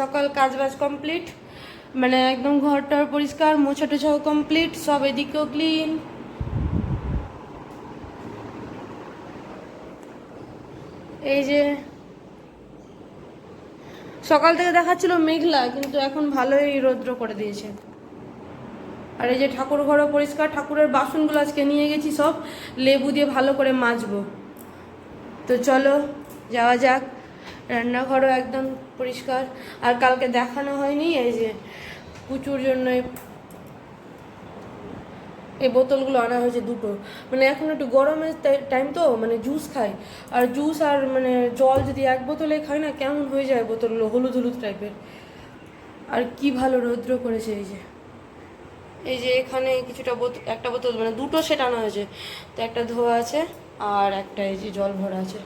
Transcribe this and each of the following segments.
সকাল কাজ বাজ কমপ্লিট মানে একদম ঘরটার পরিষ্কার মোছা টোছাও কমপ্লিট সব এদিকেও ক্লিন এই যে সকাল থেকে দেখাচ্ছিল মেঘলা, কিন্তু এখন ভালোই রৌদ্র করে দিয়েছে। আর এই যে ঠাকুর ঘরও পরিষ্কার, ঠাকুরের বাসনগুলো আজকে নিয়ে গেছি সব, লেবু দিয়ে ভালো করে মাজবো। তো চলো, যাওয়া যাক। রান্নাঘরও একদম পরিষ্কার। আর কালকে দেখানো হয়নি এই যে পুচুর জন্য এই বোতলগুলো আনা হয়েছে দুটো। মানে এখন একটু গরমের টাইম তো মানে জুস খাই। আর জুস আর মানে জল যদি এক বোতলে খাই না, কেমন হয়ে যায় বোতলগুলো? হলুদ হলুদ টাইপের আর কি ভালো রৌদ্র করেছে এই যে। এই যে এখানে কিছুটা বোতল একটা বোতল মানে দুটো সেট আনা হয়েছে। তো একটা ধোয়া আছে, আর একটা এই যে জল ভরা আছে।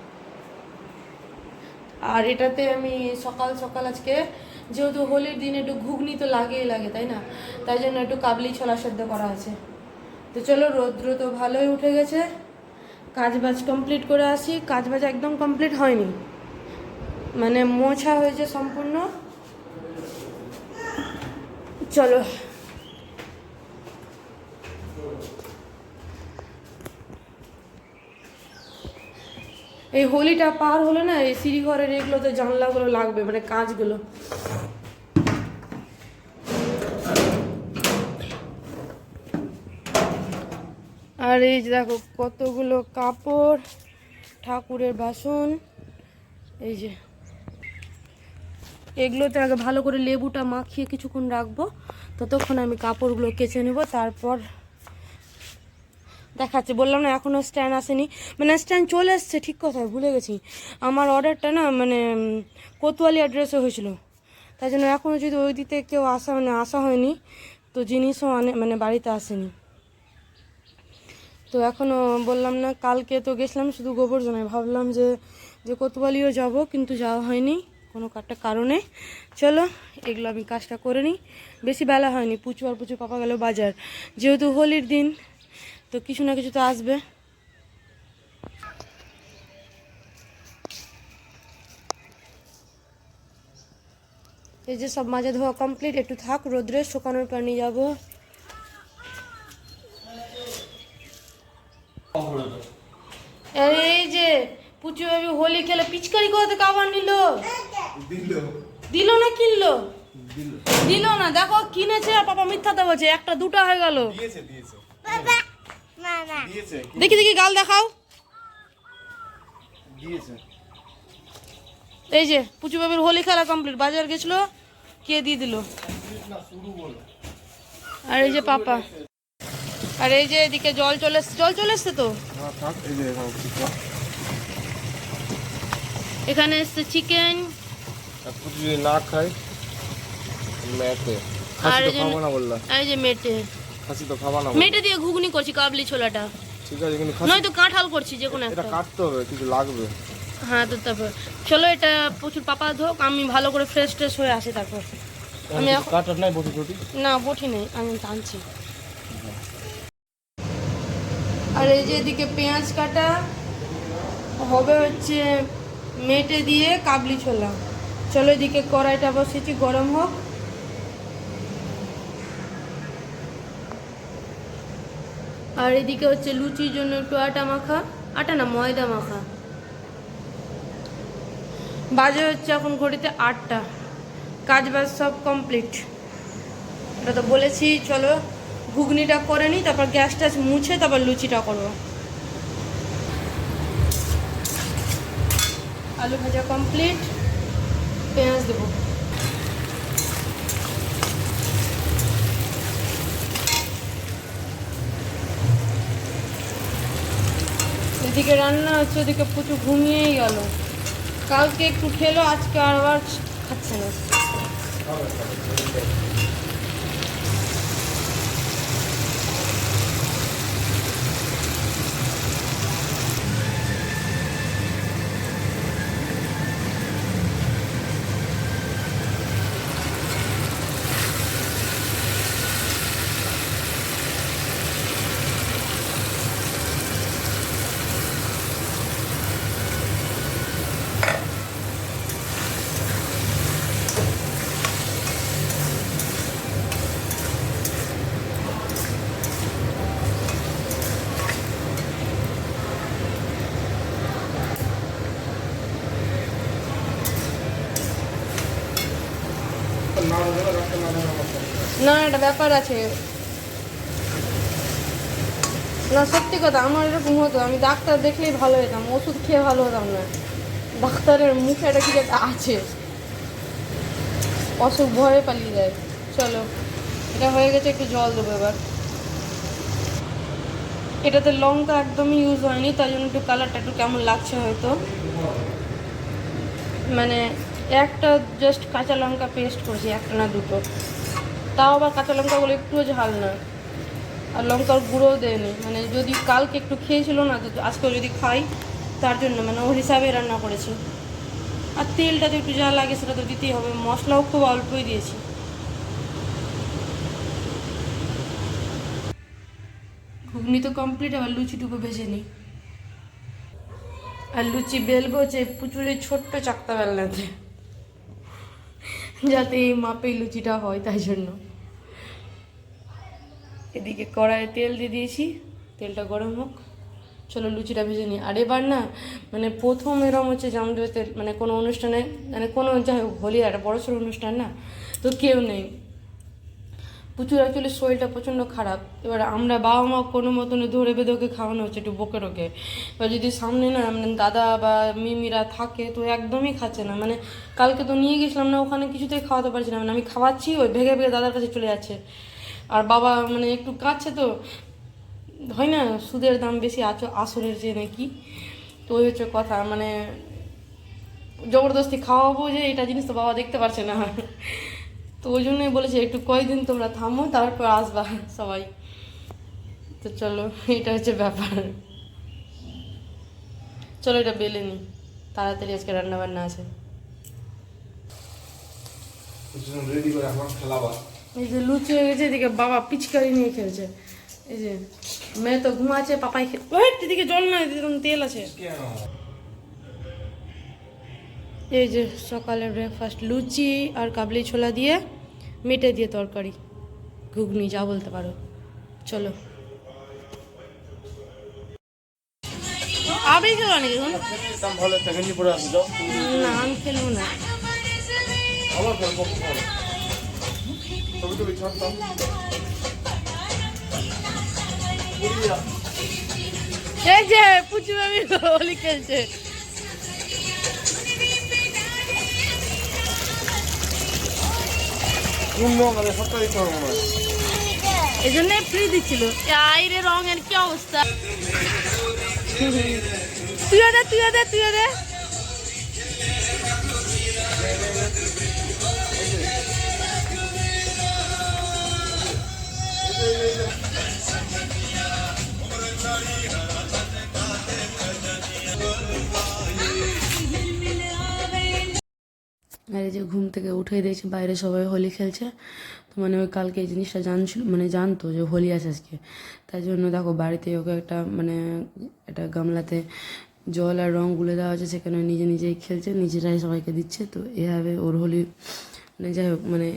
আর এটাতে আমি সকাল সকাল আজকে, যেহেতু হোলির দিন একটু ঘুগনি তো লাগেই লাগে, তাই না? তাই জন্য একটু কাবলি ছোলা সেদ্ধ করা আছে। তো চলো, রৌদ্র তো ভালোই উঠে গেছে। কাজ বাজ কমপ্লিট করে আসি। কাজ বাজ একদম কমপ্লিট হয়নি। মানে মোছা হয়েছে সম্পূর্ণ। চলো এই হোলিটা পার হলে না, এই সিঁড়ি ঘরের এগুলোতে জানলাগুলো লাগবে মানে কাঁচগুলো। আর এই যে দেখো কতগুলো কাপড়, ঠাকুরের বাসন, এই যে। এগুলোতে আগে ভালো করে লেবুটা মাখিয়ে কিছুক্ষণ রাখব, ততক্ষণ আমি কাপড়গুলো কেচে নেব, তারপর দেখাচ্ছে। বললাম না এখনও স্ট্যান্ড আসেনি। মানে স্ট্যান্ড চলে এসছে, ঠিক কথা ভুলে গেছি। আমার অর্ডারটা না মানে কোতোয়ালি অ্যাড্রেসে হয়েছিল। তাই জন্য এখনও যদি ওই দিতে কেউ আসা মানে আসা হয়নি, তো জিনিসও আনে মানে বাড়িতে আসেনি। তো এখনও বললাম না, কালকে তো গেছিলাম শুধু গোবর জনায় ভাবলাম যে যে কোতোয়ালিও যাব, কিন্তু যাওয়া হয়নি কোনো একটা কারণে। চলো, এগুলো আমি কাজটা করে নিই। বেশি বেলা হয়নি, পুচু আর পুচু পাপা গেল বাজার। যেহেতু হোলির দিন তো কিছু না কিছু তো আসবে। এই যে সব মাজা ধোয়া কমপ্লিট একটু থাক রোদ্রে শুকানোর পর নিয়ে যাব। এই যে পুচু বাবু হোলি খেলে পিচকারি করতে কাবার নিল? দিল। দিল না কিনলো? দিল। না দেখো কিনেছে আর পাপা মিথ্যাতে বলছে একটা দুটো হয়ে গেল। দিয়েছে দিয়েছে। দেখি দেখি গাল দেখাও। এই যে পুচু বাবুর হোলি খেলা কমপ্লিট বাজার গেছিল কে দিয়ে দিল? আর এই যে পাপা। আর এই যে এদিকে জল চলে এসছে জল চলে এসছে তো? না থাক এই যে এখানে চিকেন এসছে চিকেন আর না খাই মেটে আর এই যে মেটে খাসি তো খাব না মেটে দিয়ে ঘুগনি করছি কাবলি ছোলাটা। ঠিক আছে কিন্তু খাসি নয়তো কাঁঠাল করছি যে কোনো এটা একটা। কাটতে হবে কিছু লাগবে। হ্যাঁ তো তারপর চলো এটা প্রচুর পাপা ধোক আমি ভালো করে ফ্রেশ ট্রেশ হয়ে আসি তারপর। আমি কাটার নাই বটি টটি? না বটি নেই আমি টানছি। আর এই যে এদিকে পেঁয়াজ কাটা হবে হচ্ছে মেটে দিয়ে কাবলি ছোলা। চলো এদিকে কড়াইটা বসেছি গরম হোক। আর এদিকে হচ্ছে লুচির জন্য একটু আটা মাখা, আটা না ময়দা মাখা। বাজে হচ্ছে এখন ঘড়িতে আটটা। কাজ বাজ সব কমপ্লিট এটা তো বলেছি, চলো ঘুগনিটা করে নিই, তারপর গ্যাস ট্যাস মুছে তারপর লুচিটা করব। আলু ভাজা কমপ্লিট পেঁয়াজ দেবো। এদিকে রান্না হচ্ছে, ওদিকে প্রচুর ঘুমিয়েই গেল। কালকে একটু খেলো, আজকে আর আবার খাচ্ছে না। না, একটা ব্যাপার আছে। না, সত্যি কথা, আমার এরকম হতো। আমি ডাক্তার দেখলেই ভালো হতাম, ওষুধ খেয়ে ভালো হতাম না। ডাক্তারের মুখে একটা কিছু একটা আছে। অসুখ ভয়ে পালিয়ে যায়। চলো, এটা হয়ে গেছে, একটু জল দেবো এবার। এটাতে লঙ্কা একদমই ইউজ হয়নি তাই জন্য একটু কালারটা একটু কেমন লাগছে হয়তো। মানে একটা জাস্ট কাঁচা লঙ্কা পেস্ট করেছি, একটা না দুটো। তাও আবার কাঁচা লঙ্কাগুলো একটুও ঝাল না। আর লঙ্কার গুঁড়োও দেয়নি। মানে যদি কালকে একটু খেয়েছিল না, তো আজকেও যদি খাই, তার জন্য মানে ওর হিসাবে রান্না করেছি। আর তেলটা তো একটু যা লাগে সেটা তো দিতেই হবে। মশলাও খুব অল্পই দিয়েছি। ঘুগনি তো কমপ্লিট আবার লুচিটুকু ভেজে নিই। আর লুচি বেলবো যে পুচুরের ছোট্ট চাকতা বেলনাতে। যাতে এই মাপেই লুচিটা হয়, তাই জন্য। এদিকে কড়াইয়ে তেল দিয়ে দিয়েছি। তেলটা গরম হোক। চলো লুচিটা ভেজে নিই। আর এবার না মানে প্রথম এরম হচ্ছে জামদেবের মানে কোনো অনুষ্ঠানে মানে কোনো যাই হোক, হোলি একটা বড় সড়ো অনুষ্ঠান না, তো কেউ নেই। প্রচুর অ্যাকচুয়ালি শরীরটা প্রচণ্ড খারাপ। এবার আমরা বাবা মা কোনো মতনে ধরে বেঁধে ওকে খাওয়ানো হচ্ছে একটু বকে রোকে এবার যদি সামনে না মানে দাদা বা মিমিরা থাকে, তো একদমই খাচ্ছে না। মানে কালকে তো নিয়ে গেছিলাম না, ওখানে কিছুতেই খাওয়াতে পারছি না। মানে আমি খাওয়াচ্ছি, ওই ভেগে ভেগে দাদার কাছে চলে যাচ্ছে। আর বাবা মানে একটু কাঁদছে তো হয় না সুদের দাম বেশি আচ আসরের যে নাকি তো ওই হচ্ছে কথা মানে জবরদস্তি খাওয়াবো যে এটা জিনিস তো বাবা দেখতে পারছে না তো ওই জন্যই বলেছে একটু কয়েকদিন তোমরা থামো তারপর আসবা সবাই তো চলো এটা হচ্ছে ব্যাপার চলো এটা বেলে নি তাড়াতাড়ি আজকে রান্না বান্না আছে খেলাবা এই যে লুচি হয়ে গেছে এদিকে বাবা পিচকারি নিয়ে খেলছে। এই যে মেয়ে তো ঘুমাচ্ছে পাপাই খে- ওই এদিকে জল না এদিকে তেল আছে। এই যে সকালে ব্রেকফাস্ট লুচি আর কাবলি ছোলা দিয়ে মেটে দিয়ে তরকারি। ঘুগনি যা বলতে পারো। চলো। আবেই খেলো নাকি না আমি খেলব না। ছবি টবি ছাড়তাম এই যে পুচু আমি হোলি খেলছে। এই জন্য ফ্রি দিচ্ছিল। আইরে রঙের কি অবস্থা? তুইও দে তুইও দে তুইও দে। যে ঘুম থেকে উঠে দেখছি বাইরে সবাই হোলি খেলছে। তো মানে ওই কালকে এই জিনিসটা জানছিল মানে জানতো যে হোলি আছে আজকে। তাই জন্য দেখো বাড়িতে ওকে একটা মানে একটা গামলাতে জল আর রং গুলে দেওয়া আছে সেখানে নিজে নিজেই খেলছে, নিজেরাই সবাইকে দিচ্ছে। তো এভাবে ওর হোলি মানে যাই হোক মানে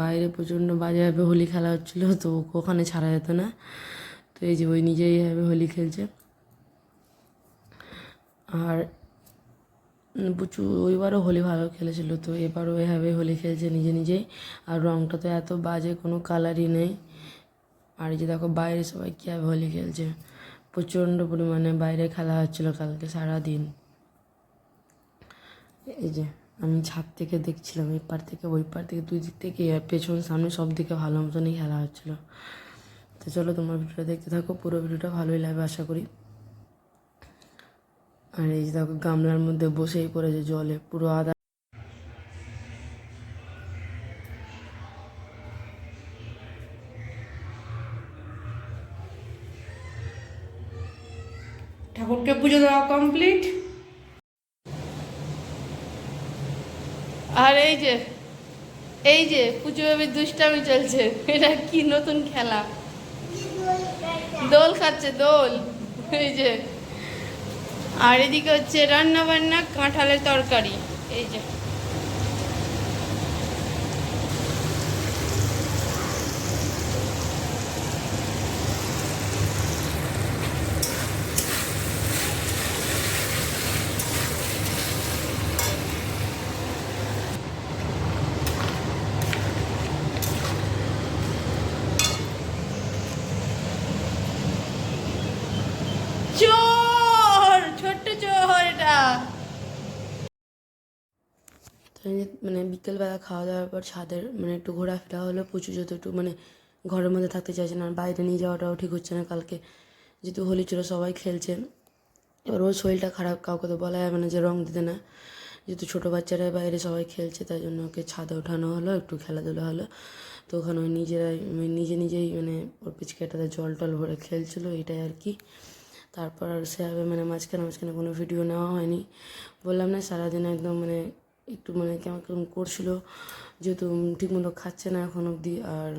বাইরে প্রচণ্ড বাজেভাবে হোলি খেলা হচ্ছিল, তো ওকে ওখানে ছাড়া যেত না। তো এই যে ওই নিজেই এভাবে হোলি খেলছে। আর প্রচুর, ওইবারও হোলি ভালো খেলেছিল তো, এবারও এভাবে হোলি খেলছে নিজে নিজেই। আর রঙটা তো এত বাজে, কোনো কালারই নেই। আর যে দেখো, বাইরে সবাই কীভাবে হোলি খেলছে। প্রচণ্ড পরিমাণে বাইরে খেলা হচ্ছিল কালকে সারাদিন। এই যে, আমি ছাদ থেকে দেখছিলাম এই পার থেকে ওই পার থেকে, দুই দিক থেকে পেছন সামনে সব দিকে ভালো মতনই খেলা হচ্ছিল। তো চলো, তোমার ভিডিওটা দেখতে থাকো, পুরো ভিডিওটা ভালোই লাগবে, আশা করি। আর এই যে দেখো গামলার মধ্যে বসেই পড়েছে জলে পুরো আদা ঠাকুরকে পুজো দেওয়া কমপ্লিট আর এই যে এই যে পুজো ভাবে দুষ্টামি চলছে। এটা কি নতুন খেলা? দোল খাচ্ছে দোল। এই যে আর এদিকে হচ্ছে রান্না বান্না কাঁঠালের তরকারি। এই যে। মানে বিকেলবেলা খাওয়া দাওয়ার পর ছাদের মানে একটু ঘোরাফেরা হলো প্রচুর যত একটু মানে ঘরের মধ্যে থাকতে চাইছে না বাইরে নিয়ে যাওয়াটাও ঠিক হচ্ছে না কালকে। যেহেতু হোলি ছিল, সবাই খেলছে। এবার ওর শরীরটা খারাপ, কাউকে তো বলা যায় মানে যে রং দিতে না। যেহেতু ছোটো বাচ্চারা বাইরে সবাই খেলছে, তাই জন্য ওকে ছাদে ওঠানো হলো, একটু খেলাধুলা হলো। তো ওখানে ওই নিজেরাই নিজে নিজেই মানে ওর পিচকেটাতে জল টল ভরে খেলছিলো, এটাই আর কি। তারপর আর সেভাবে মানে মাঝখানে মাঝখানে কোনো ভিডিও নেওয়া হয়নি। বললাম, না, সারাদিন একদম মানে একটু মানে কেমন কেমন করছিল, যেহেতু ঠিকমতো খাচ্ছে না এখন অবধি, আর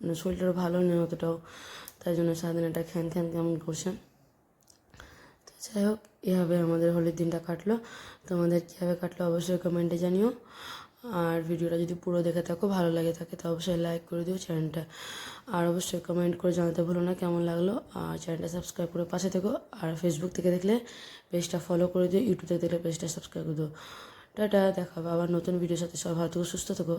মানে শরীরটাও ভালো নেই অতটাও, তাই জন্য সারাদিন একটা খ্যান খ্যান কেমন করছে। তো যাই হোক, এভাবে আমাদের হোলির দিনটা কাটলো। তোমাদের কীভাবে কাটলো অবশ্যই কমেন্টে জানিও। আর ভিডিওটা যদি পুরো দেখে থাকো, ভালো লাগে থাকে, তো অবশ্যই লাইক করে দিও চ্যানেলটা আর অবশ্যই কমেন্ট করে জানাতে ভুলো না কেমন লাগল। আর চ্যানেলটা সাবস্ক্রাইব করে পাশে থেকো। আর ফেসবুক থেকে দেখলে পেজটা ফলো করে দিও ইউটিউব থেকে দেখলে পেজটা সাবস্ক্রাইব করে দিও। টাটা, দেখা হবে আবার নতুন ভিডিওর সাথে। সব ভালো থেকো, সুস্থ থেকো।